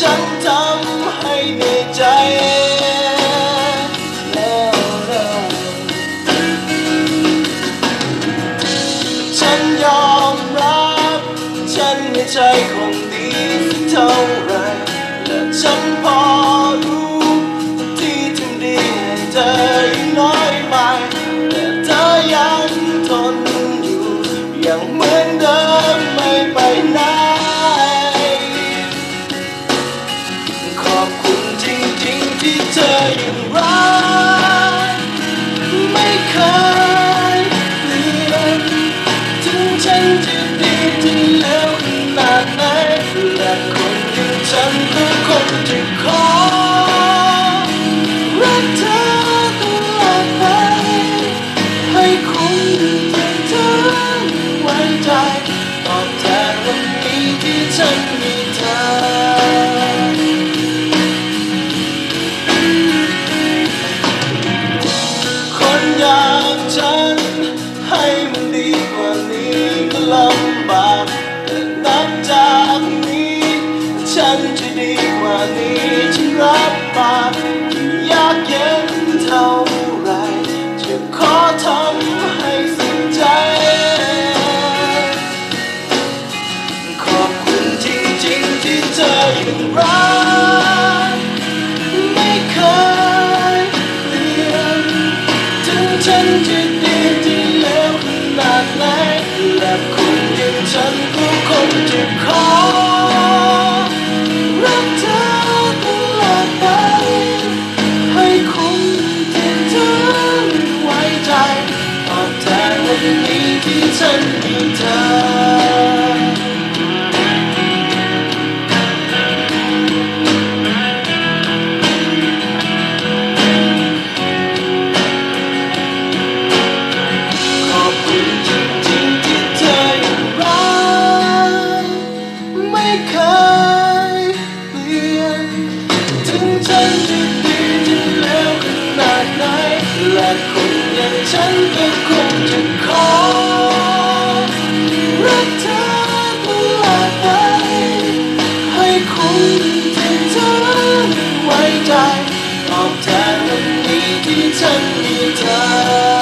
ฉันทำให้ในใจ ที่เธอยังรักไม่เคยเปลี่ยนถึงฉันจะดีที่แล้วขนาดไหนแต่คนอย่างฉันก็คงจะขอรักเธอตลอดไปให้คุ้มที่เธอไว้ใจตอบแทนวันนี้ที่ฉัน และคนอย่างฉันก็คงจะขอรักเธอตลอดไปให้คุณที่เธอไว้ใจตอบแทนวันนี้ที่ฉันมีเธอ